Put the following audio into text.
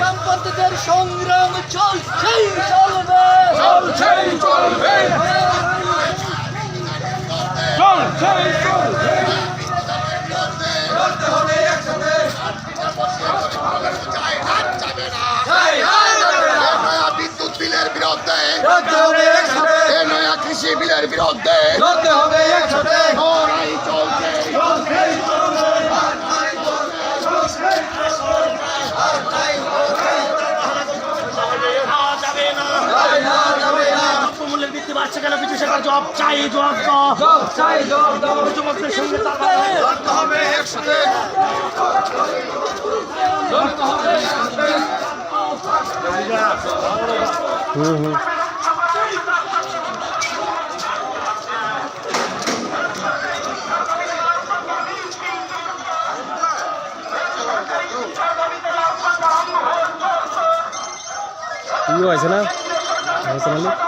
বামপন্থীদের সংগ্রাম চলছেই চলবে। চলছেই চলবে। চলছেই চলবে। নয়া কৃষি বিলের বিরুদ্ধে লড়াই চলছে। বৃদ্ধি বাড়ছে সেটা জব চাই জব জব চাই জব যুবকদের সঙ্গে তার লড়তে হবে একসাথে। না? হয়েছে না